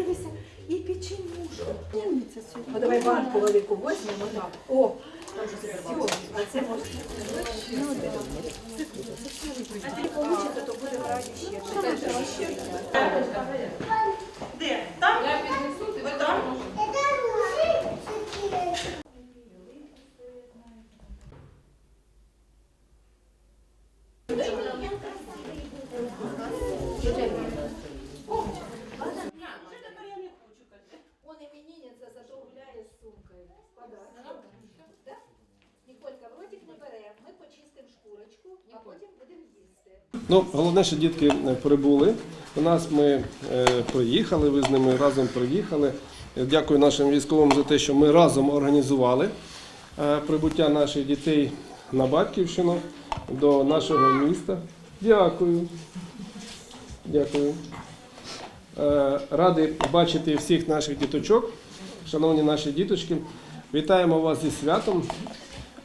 Подивися, і печенюшка. Умниця сьогодні. Ну, давай банку велику возьмемо. О, все, а це може. Ну, да. А ти получиться, то буде ще. Ще. Де? Там? Я піднесу, ти там? Он іменинниця, зато гуляє з сумкою. З подарком. Да? Ніколька в ротик не бере. Ми почистимо шкурочку, а потім будемо їсти. Ну, головне, що дітки е, прибули. У нас ми е, приїхали, ви з ними разом приїхали. Дякую нашим військовим за те, що ми разом організували е, прибуття наших дітей на Батьківщину до нашого міста. Дякую. Дякую. Радий бачити всіх наших діточок. Шановні наші діточки, вітаємо вас зі святом.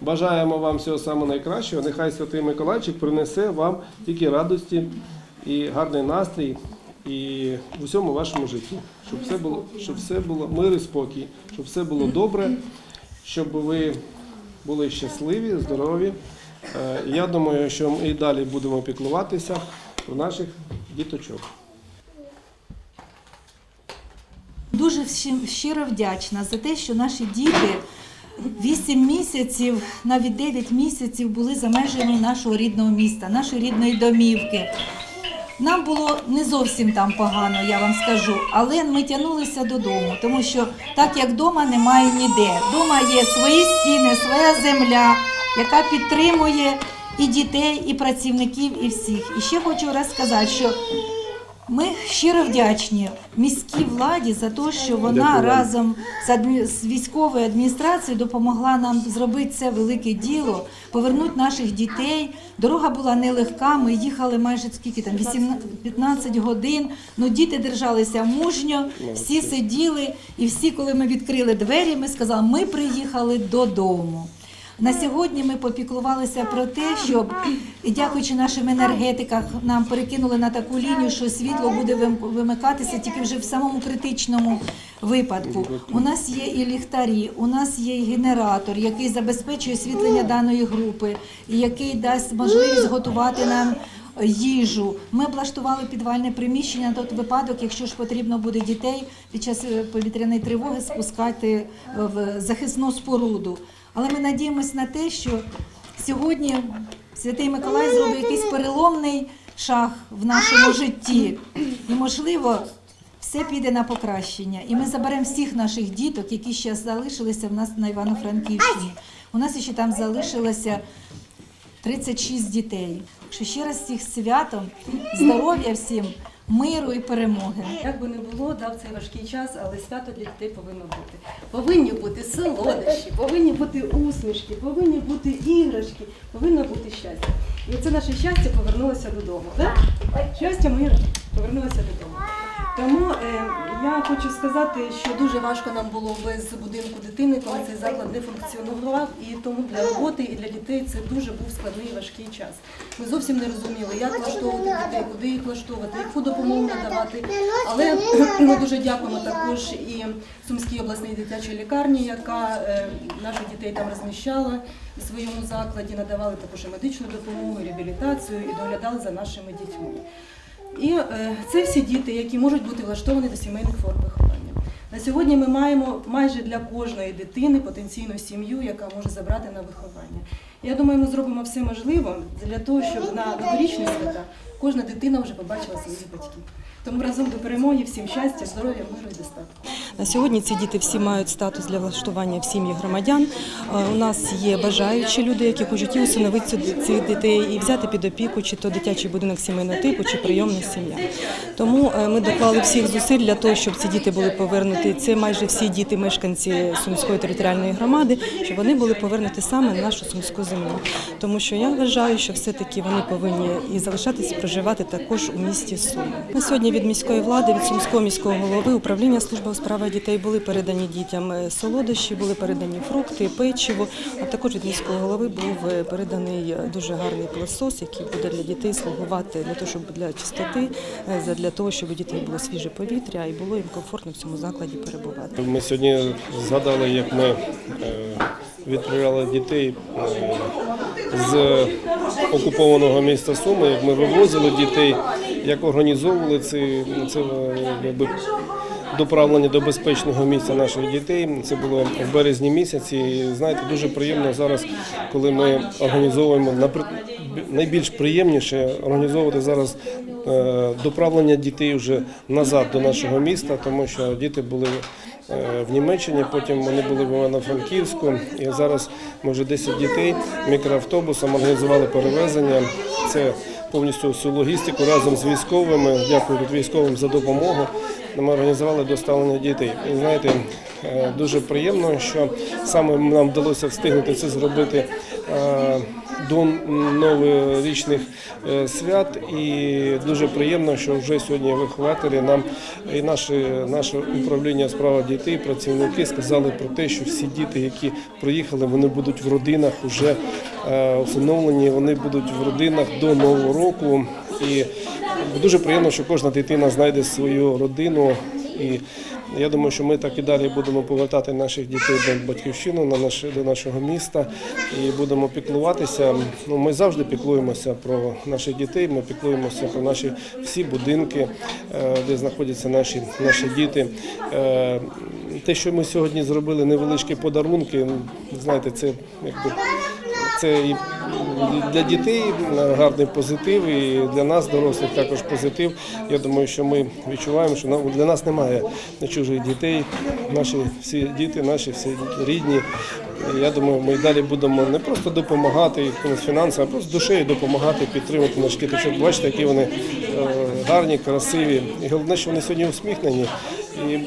Бажаємо вам всього самого найкращого. Нехай Святий Миколайчик принесе вам тільки радості і гарний настрій і в усьому вашому житті. Щоб все було, щоб все було мир і спокій, щоб все було добре, щоб ви були щасливі, здорові. Е, Я думаю, що ми і далі будемо піклуватися про наших діточок. Дуже всім щиро вдячна за те, що наші діти 8 місяців, навіть 9 місяців були за межами нашого рідного міста, нашої рідної домівки. Нам було не зовсім там погано, я вам скажу, але ми тягнулися додому, тому що так як вдома немає ніде. Вдома є свої стіни, своя земля, яка підтримує і дітей, і працівників, і всіх. І ще хочу раз сказати, що ми щиро вдячні міській владі за те, що вона Дякую разом з, адмі... з військовою адміністрацією допомогла нам зробити це велике діло, повернути наших дітей. Дорога була нелегка. Ми їхали майже скільки там 18, 15 годин. Ну діти держалися мужньо, всі сиділи, і всі, коли ми відкрили двері, ми сказали, ми приїхали додому. На сьогодні ми попіклувалися про те, щоб дякуючи нашим енергетикам, нам перекинули на таку лінію, що світло буде вим- вимикатися тільки вже в самому критичному випадку. У нас є і ліхтарі, у нас є і генератор, який забезпечує освітлення даної групи, і який дасть можливість готувати нам. Їжу ми облаштували підвальне приміщення на той випадок, якщо ж потрібно буде дітей під час е, повітряної тривоги спускати е, в захисну споруду. Але ми надіємося на те, що сьогодні Святий Миколай зробить якийсь переломний шаг в нашому житті. І, можливо, все піде на покращення. І ми заберемо всіх наших діток, які ще залишилися в нас на Івано-Франківщині. У нас ще там залишилося 36 дітей. Що ще раз всіх святом, здоров'я всім, миру і перемоги. Як би не було, дав цей важкий час, але свято для дітей повинно бути. Повинні бути солодощі, повинні бути усмішки, повинні бути іграшки, повинно бути щастя. І це наше щастя повернулося додому. Так? Щастя моє повернулося додому. Тому е, я хочу сказати, що дуже важко нам було без будинку дитини, коли цей заклад не функціонував, і тому для роботи і для дітей це дуже був складний важкий час. Ми зовсім не розуміли, як влаштовувати дітей, куди їх влаштовувати, яку допомогу надавати. Але ми дуже дякуємо також і Сумській обласній дитячій лікарні, яка е, наших дітей там розміщала в своєму закладі, надавали також і медичну допомогу, і реабілітацію і доглядали за нашими дітьми. І е, це всі діти, які можуть бути влаштовані до сімейних форм виховання. На сьогодні ми маємо майже для кожної дитини потенційну сім'ю, яка може забрати на виховання. Я думаю, ми зробимо все можливе для того, щоб на новорічні свята кожна дитина вже побачила своїх батьків. Тому разом до перемоги, всім щастя, здоров'я, миру і достатку. На сьогодні ці діти всі мають статус для влаштування в сім'ї громадян. У нас є бажаючі люди, які хочуть і усиновити цих дітей, і взяти під опіку, чи то дитячий будинок сімейного типу, чи прийомна сім'я. Тому е, ми доклали всіх зусиль для того, щоб ці діти були повернуті. Це майже всі діти, мешканці Сумської територіальної громади, щоб вони були повернуті саме на нашу сумську землю. Тому що я вважаю, що все-таки вони повинні і залишатися проживати також у місті Суми. На сьогодні від міської влади, від сумського міського голови, управління служби у справах дітей були передані дітям е, солодощі, були передані фрукти, печиво. А також від міського голови був е, переданий е, дуже гарний пилосос, який буде для дітей слугувати для того, щоб для чистоти, для того, щоб у дітей було свіже повітря і було їм комфортно в цьому закладі перебувати. Ми сьогодні згадали, як ми відправляли дітей з окупованого міста Суми, як ми вивозили дітей, як організовували це, е, якби, доправлення до безпечного місця наших дітей. Це було в березні місяці. І знаєте, дуже приємно зараз, коли ми організовуємо найбільш приємніше організовувати зараз е, доправлення дітей вже назад до нашого міста, тому що діти були е, в Німеччині, потім вони були в Івано-Франківську. І зараз ми вже 10 дітей мікроавтобусом організували перевезення. Це повністю всю логістику разом з військовими. Дякую тут військовим за допомогу. Ми організували доставлення дітей. І знаєте, е, дуже приємно, що саме нам вдалося встигнути це зробити е, до новорічних е, свят. І дуже приємно, що вже сьогодні вихователі нам і наше, наше управління справа дітей, працівники сказали про те, що всі діти, які приїхали, вони будуть в родинах вже усиновлені, вони будуть в родинах до нового року. І дуже приємно, що кожна дитина знайде свою родину. І я думаю, що ми так і далі будемо повертати наших дітей до батьківщини, на наше до нашого міста і будемо піклуватися. Ну, ми завжди піклуємося про наших дітей. Ми піклуємося про наші всі будинки, е, де знаходяться наші, наші діти. Е, Те, що ми сьогодні зробили, невеличкі подарунки, знаєте, це якби це і для дітей гарний позитив, і для нас, дорослих, також позитив. Я думаю, що ми відчуваємо, що для нас немає чужих дітей. Наші всі діти, наші всі рідні. Я думаю, ми далі будемо не просто допомагати фінансово, а просто душею допомагати, підтримувати наших діточок. Бачите, які вони е, гарні, красиві. І головне, що вони сьогодні усміхнені. І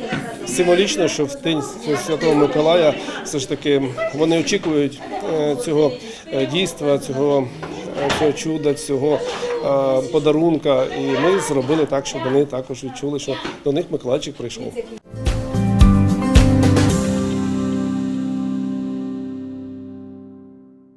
символічно, що в день Святого Миколая все ж таки вони очікують е, цього е, дійства, цього, е, цього чуда, цього подарунка. І ми зробили так, щоб вони також відчули, що до них Миколайчик прийшов.